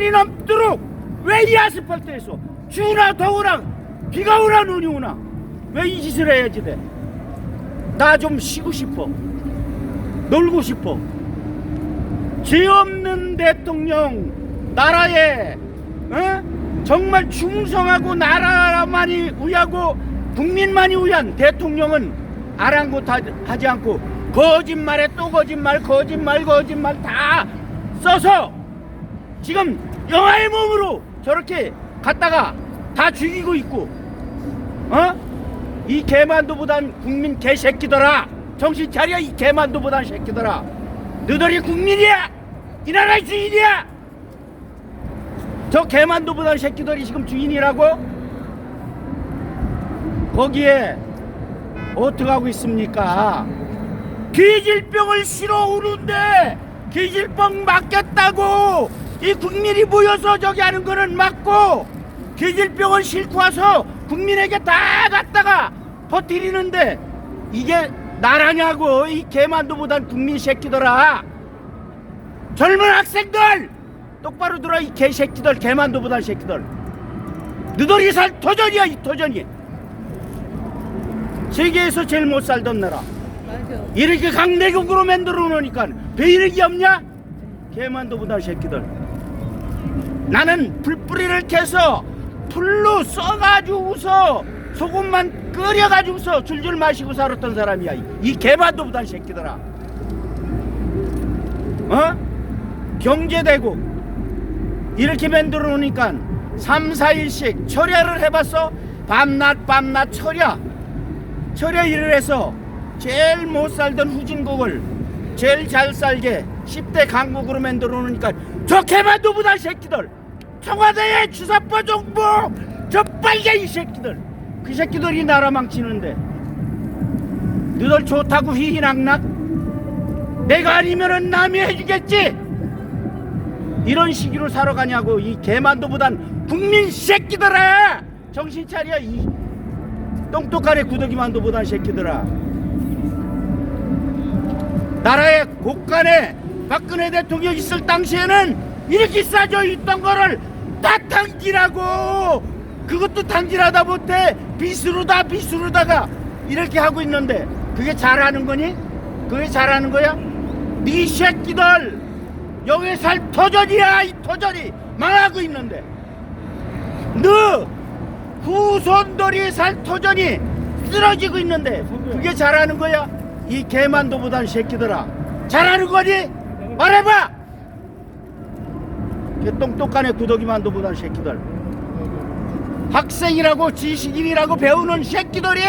이 넘도록 왜 이 아스팔트에서 추우나 더우나 비가 오나 눈이 오나 왜 이 짓을 해야지 돼? 나 좀 쉬고 싶어. 놀고 싶어. 죄 없는 대통령 나라에 어? 정말 충성하고 나라만이 위하고 국민만이 위한 대통령은 아랑곳하지 않고 거짓말에 또 거짓말 거짓말 거짓말 다 써서 지금 영화의 몸으로 저렇게 갔다가 다 죽이고 있고 어? 이 개만두보단 국민 개새끼더라. 정신 차려 이 개만두보단 새끼더라. 너들이 국민이야! 이 나라의 주인이야! 저 개만두보단 새끼들이 지금 주인이라고? 거기에 어떻게 하고 있습니까? 기질병을 실어 오는데 기질병 맞겠다고 이 국민이 모여서 저기 하는 거는 맞고 기질병을 싣고 와서 국민에게 다 갖다가 퍼뜨리는데 이게 나라냐고 이 개만두보단 국민 새끼더라 젊은 학생들 똑바로 들어 이 개새끼들 개만두보단 새끼들 너들이 살 터전이야 이 터전이 세계에서 제일 못 살던 나라 맞아. 이렇게 강대국으로 만들어 놓으니까 배이력이 없냐? 개만도보다 새끼들. 나는 불뿌리를 캐서 풀로 써가지고서 소금만 끓여가지고서 줄줄 마시고 살았던 사람이야. 이 개만도보다 새끼들아. 어? 경제대국 이렇게 만들어 놓으니까 3, 4일씩 철야를 해봤어? 밤낮 밤낮 철야 철야 일을 해서 제일 못 살던 후진국을 제일 잘 살게 10대 강국으로 만들어 놓으니까 저 개만두보다 새끼들? 청와대의 주사파 정부! 저 빨갱이 새끼들! 그 새끼들이 나라 망치는데. 너들 좋다고 휘휘낙낙? 내가 아니면은 남이 해주겠지? 이런 시기로 살아 가냐고 이 개만두보단 국민 새끼들아! 정신 차려 이 똥똑하네 구더기만두보단 새끼들아. 나라의 곳간에 박근혜 대통령 있을 당시에는 이렇게 싸져 있던 거를 다 탕진하고 그것도 탕진하다 못해 빗으로다 빗으로다가 이렇게 하고 있는데 그게 잘하는 거니? 그게 잘하는 거야? 네 새끼들 여기 살 터전이야 이 터전이 망하고 있는데 너 후손들이 살 터전이 쓰러지고 있는데 그게 잘하는 거야? 이 개만도보단 새끼들아 잘하는 거니? 말해봐! 그 똥똑하네 구더기만도보단 새끼들 학생이라고 지식인이라고 배우는 새끼들이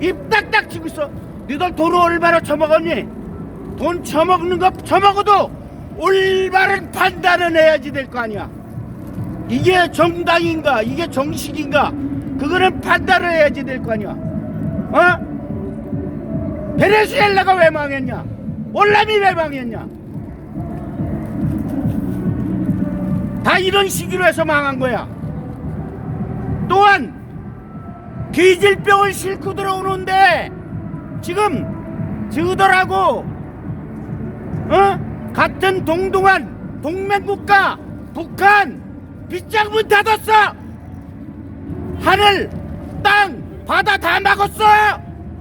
입 딱딱 치고 있어 너희들 돈을 얼마나 처먹었니? 돈 처먹는 거 처먹어도 올바른 판단은 해야지 될 거 아니야 이게 정당인가 이게 정식인가 그거는 판단을 해야지 될 거 아니야 어? 베네수엘라가 왜 망했냐? 월남이 왜 망했냐? 다 이런 시기로 해서 망한 거야. 또한 기질병을 싣고 들어오는데 지금 저들하고 어? 같은 동동한 동맹국가 북한 빗장 문 닫았어. 하늘, 땅, 바다 다 막았어.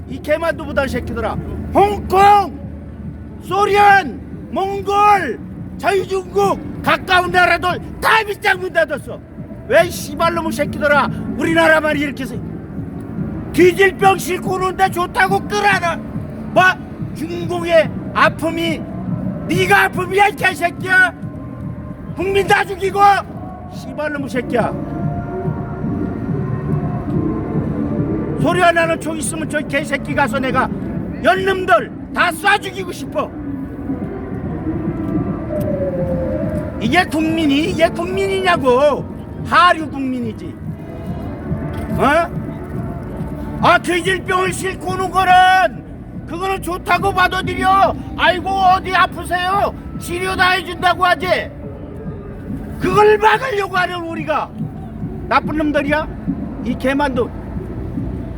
이 개만두보다 새끼들아. 홍콩, 소련, 몽골, 자유중국 가까운 나라들 다 밑장 문 닫았어. 왜 씨발놈의 새끼들아 우리나라만 이렇게 세 기질병 싣고 오는데 좋다고 끌어라. 뭐 중국의 아픔이 네가 아픔이야 이 개새끼야. 국민 다 죽이고 씨발놈의 새끼야. 소리 하나는 총 있으면 저 개새끼 가서 내가 연놈들 다 쏴 죽이고 싶어. 이게 국민이 이게 국민이냐고 하류 국민이지. 어? 아 돼질병을 싣고 오는 거는 그거는 좋다고 받아들여. 아이고 어디 아프세요? 치료 다 해준다고 하지. 그걸 막으려고 하는 우리가 나쁜 놈들이야? 이 개만도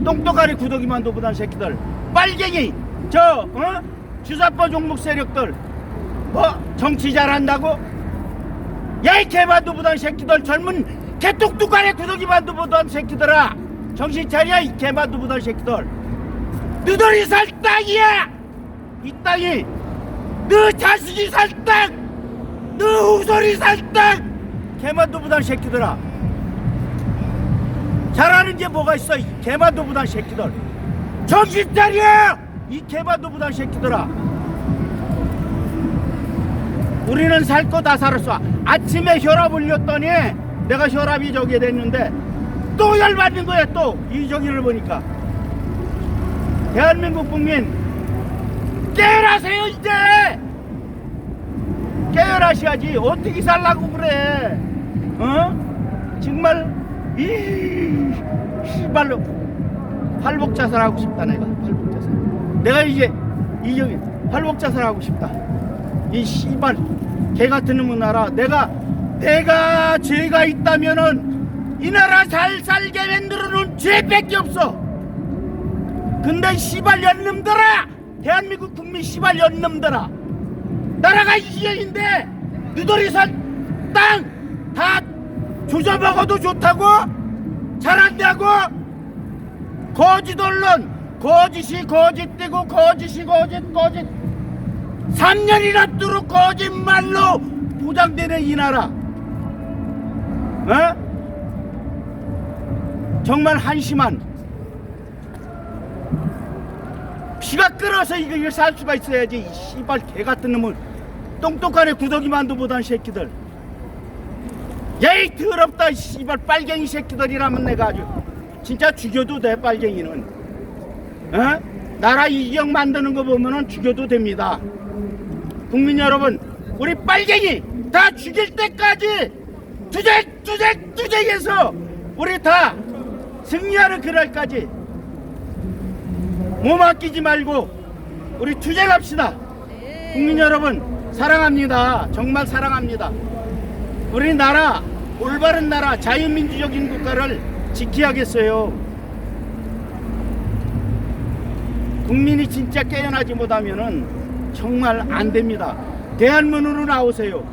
똥똥아리 구더기만도 보단 새끼들 빨갱이 저 어? 주사파 종목 세력들 뭐 정치 잘한다고 야이 보던 새끼들 젊은 개똑똑하네 만두 보던 새끼들아. 정신 차려 이 보던 새끼들. 너들이 살 땅이야! 이 땅이 너 자식이 살 땅, 너 후손이 살 땅, 보던 새끼들아. 잘하는 게 뭐가 있어 이 보던 새끼들? 정신 차려! 이 보던 새끼들아. 우리는 살 거 다 살았어. 아침에 혈압 올렸더니 내가 혈압이 저게 됐는데 또 열받는 거야 또. 이 저기를 보니까. 대한민국 국민 깨어나세요 이제! 깨어나셔야지. 어떻게 살라고 그래? 어? 정말 이 씨발로 팔복 자살 하고 싶다 내가. 팔복 자살. 내가 이제 이 저기 팔복 자살 하고 싶다. 이 씨발 개 같은 놈의 나라 내가 내가 죄가 있다면은 이 나라 잘 살게 만들어 놓은 죄밖에 없어. 근데 씨발 연놈들아! 대한민국 국민 씨발 연놈들아! 나라가 이경인데 너들이 산땅 다 조져 먹어도 좋다고? 잘한다고? 거짓 언론 거짓이 거짓되고 거짓이 거짓 거짓 3년이나 뚫고 거짓말로 보장되는 이 나라. 어? 정말 한심한. 피가 끓어서 이거 살 수가 있어야지 이 씨발 개 같은 놈은 똥똑하네 구더기 만두보단 새끼들. 야이 더럽다 이 씨발 빨갱이 새끼들이라면 내가 아주. 진짜 죽여도 돼 빨갱이는. 어? 나라 이경 만드는 거 보면은 죽여도 됩니다 국민 여러분 우리 빨갱이 다 죽일 때까지 투쟁 투쟁 투쟁해서 우리 다 승리하는 그날까지 몸 아끼지 말고 우리 투쟁합시다. 국민 여러분 사랑합니다. 정말 사랑합니다. 우리 나라 올바른 나라 자유민주적인 국가를 지켜야겠어요. 국민이 진짜 깨어나지 못하면은 정말 안 됩니다. 대한문으로 나오세요.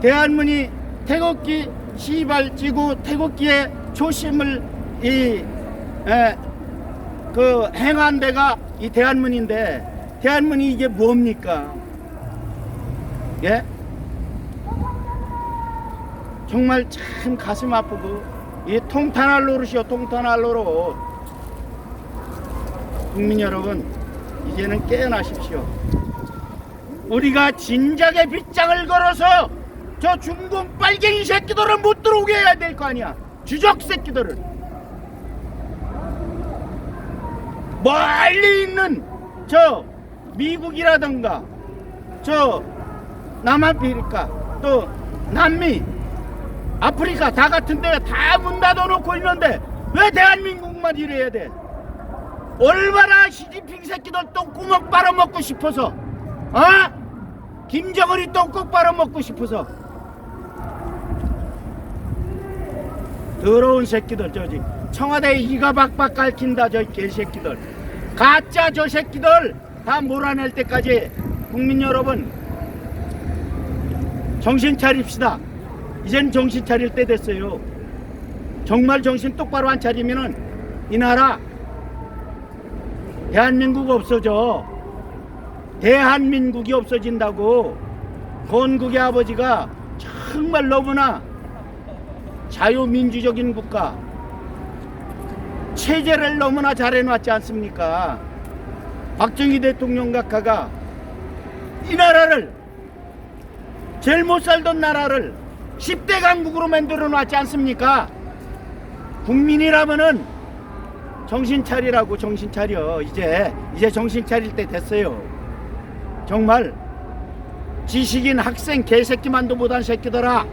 대한문이 태극기 시발 찌고 태극기의 초심을 이, 에, 그 행한 데가 이 대한문인데 대한문이 이게 뭡니까? 예? 정말 참 가슴 아프고 이 통탄할 노릇이요 통탄할 노릇 국민 여러분 이제는 깨어나십시오 우리가 진작에 빗장을 걸어서 저 중국 빨갱이 새끼들은 못 들어오게 해야 될 거 아니야. 주적 새끼들을. 멀리 있는 저 미국이라든가 저 남아프리카 또 남미 아프리카 다 같은 데가 다 문 닫아놓고 있는데 왜 대한민국만 이래야 돼? 얼마나 시진핑 새끼들 똥구멍 빨아먹고 싶어서 어? 김정은이 똥국 빨아먹고 싶어서. 더러운 새끼들 저지 청와대에 이가 박박 갈킨다 저 개새끼들. 가짜 저 새끼들! 다 몰아낼 때까지 국민 여러분 정신 차립시다. 이젠 정신 차릴 때 됐어요. 정말 정신 똑바로 안 차리면은 이 나라 대한민국 없어져. 대한민국이 없어진다고. 건국의 아버지가 정말 너무나 자유민주적인 국가, 체제를 너무나 잘 해놨지 않습니까? 박정희 대통령 각하가 이 나라를 제일 못 살던 나라를 10대 강국으로 만들어 놨지 않습니까? 국민이라면은 정신 차리라고 정신 차려 이제 이제 정신 차릴 때 됐어요 정말 지식인 학생 개새끼만도 못한 새끼들아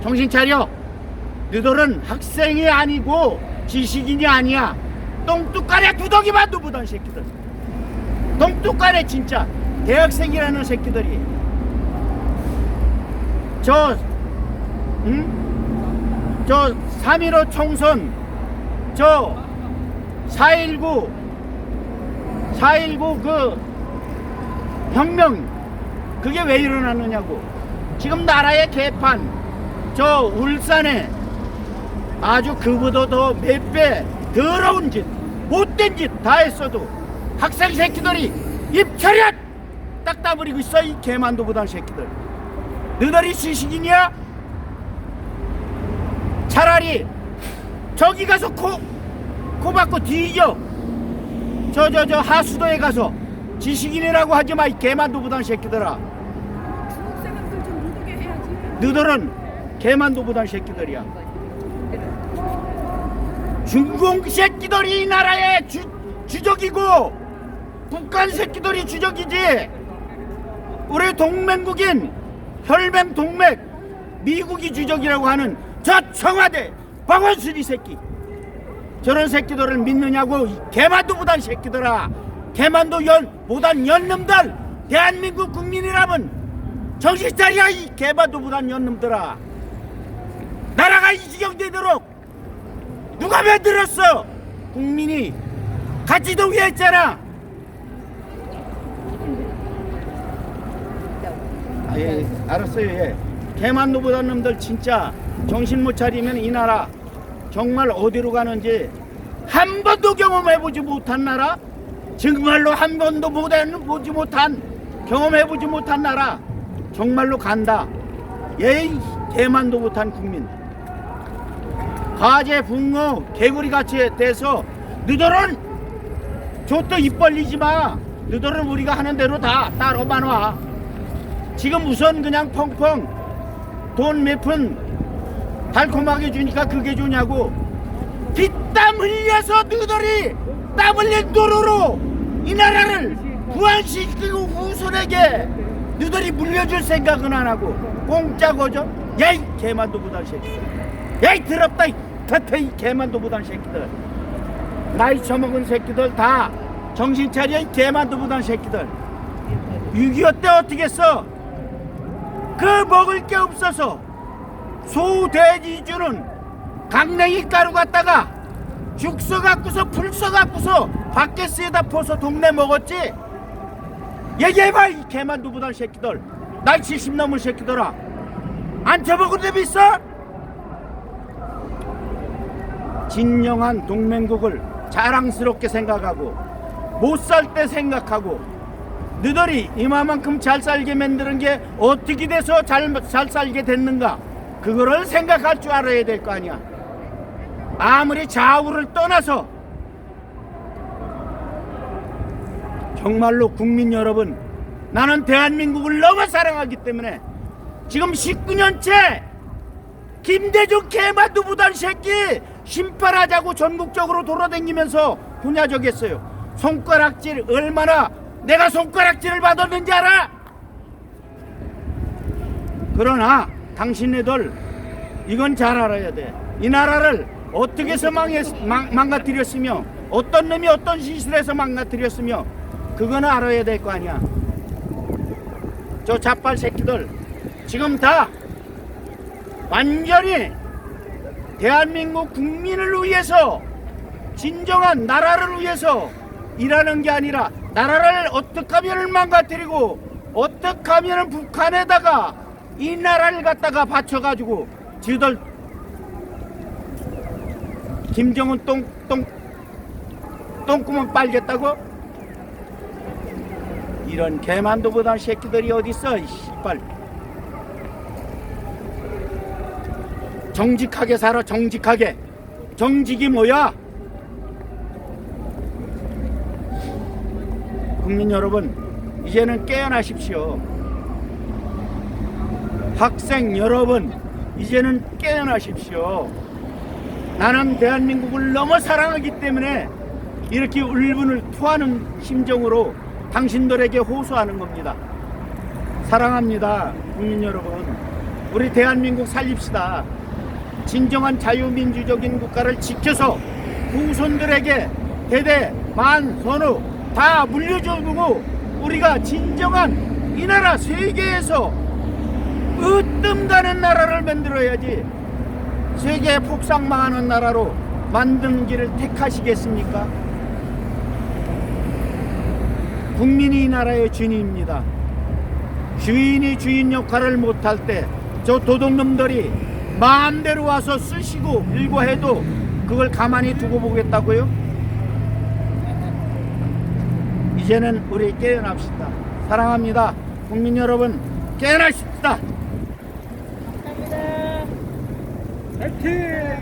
정신 차려. 너들은 학생이 아니고 지식인이 아니야. 똥뚝가래 구더기만도 못한 새끼들. 똥뚝가래 진짜 대학생이라는 새끼들이. 저 응? 저 3.15 총선 저 4.19 4.19그 혁명 그게 왜 일어나느냐고 지금 나라의 개판 저 울산에 아주 그보다 더 몇 배 더러운 짓, 못된 짓 다 했어도 학생 새끼들이 입 차렷! 딱 따버리고 있어 이 개만두보단 새끼들. 너희들이 시식이냐? 차라리 저기 가서 코, 코 박고 뒤져. 저 저 저 하수도에 가서 지식인이라고 하지 마 이 개만두보단 새끼들아. 해야지. 너희들은 개만두보단 새끼들이야. 중공 새끼들이 이 나라의 주, 주적이고 북한 새끼들이 주적이지. 우리 동맹국인 혈맹 동맥 미국이 주적이라고 하는 저 청와대 박원순이 새끼. 저런 새끼들을 믿느냐고 이 개만두보단 새끼들아. 개만두 연 보단 연놈들 대한민국 국민이라면 정신 차려 이 개만두보단 연놈들아. 나라가 이 지경 되도록 누가 만들었어? 국민이 같이 동의했잖아. 아, 예, 알았어요. 예. 개만두보단 놈들 진짜 정신 못 차리면 이 나라 정말 어디로 가는지 한 번도 경험해보지 못한 나라, 정말로 한 번도 못 보지 못한 경험해보지 못한 나라, 정말로 간다. 예이 개만도 못한 국민. 가재, 붕어, 개구리 같이 돼서 너들은 저또 입 벌리지 마. 너들은 우리가 하는 대로 다 따로만 와. 지금 우선 그냥 펑펑 돈 몇 푼 달콤하게 주니까 그게 주냐고 피땀 흘려서 너희들이 땀 흘린 도로로 이 나라를 구한시키고 후손에게 너희들이 물려줄 생각은 안 하고 공짜 거죠? 야이 개만도 못한 새끼들 야이 더럽다 이 터터 이 개만도 못한 새끼들 나이 처먹은 새끼들 다 정신 차려 이 개만도 못한 새끼들 6.25 때 어떻게 했어? 그 먹을 게 없어서 소, 돼지 주는 강냉이 가루 갖다가 죽 써갖고서 풀 써갖고서 밖에 쓰다 퍼서 동네 먹었지? 얘기해봐 이 개만 두부단 새끼들. 나이 70 넘은 새끼들아. 안 처먹은 데 있어? 진정한 동맹국을 자랑스럽게 생각하고 못 살 때 생각하고 너희들이 이마만큼 잘 살게 만드는 게 어떻게 돼서 잘, 잘 살게 됐는가? 그거를 생각할 줄 알아야 될 거 아니야 아무리 좌우를 떠나서 정말로 국민 여러분 나는 대한민국을 너무 사랑하기 때문에 지금 19년째 김대중 개만두부단 새끼 심판하자고 전국적으로 돌아다니면서 분야적했어요 손가락질 얼마나 내가 손가락질을 받았는지 알아? 그러나 당신네들 이건 잘 알아야 돼. 이 나라를 어떻게 해서 망했, 망, 망가뜨렸으며 어떤 놈이 어떤 시술에서 망가뜨렸으며 그거는 알아야 될 거 아니야. 저 자빨 새끼들 지금 다 완전히 대한민국 국민을 위해서 진정한 나라를 위해서 일하는 게 아니라 나라를 어떻게 하면 망가뜨리고 어떻게 하면 북한에다가 이 나라를 갖다가 바쳐가지고 지들 김정은 똥 똥 똥구멍 빨겠다고? 이런 개만두보다 새끼들이 어딨어 이 씨발. 정직하게 살아 정직하게. 정직이 뭐야? 국민 여러분 이제는 깨어나십시오. 학생 여러분 이제는 깨어나십시오 나는 대한민국을 너무 사랑하기 때문에 이렇게 울분을 토하는 심정으로 당신들에게 호소하는 겁니다. 사랑합니다 국민 여러분. 우리 대한민국 살립시다. 진정한 자유민주적인 국가를 지켜서 후손들에게 대대 만 선우 다 물려주고 우리가 진정한 이 나라 세계에서 으뜸 가는 나라를 만들어야지 세계 폭삭망하는 나라로 만드는 길을 택하시겠습니까? 국민이 이 나라의 주인입니다. 주인이 주인 역할을 못할 때 저 도둑놈들이 마음대로 와서 쓰시고 일고 해도 그걸 가만히 두고 보겠다고요? 이제는 우리 깨어납시다. 사랑합니다. 국민 여러분, 깨어나십시다. 파이팅!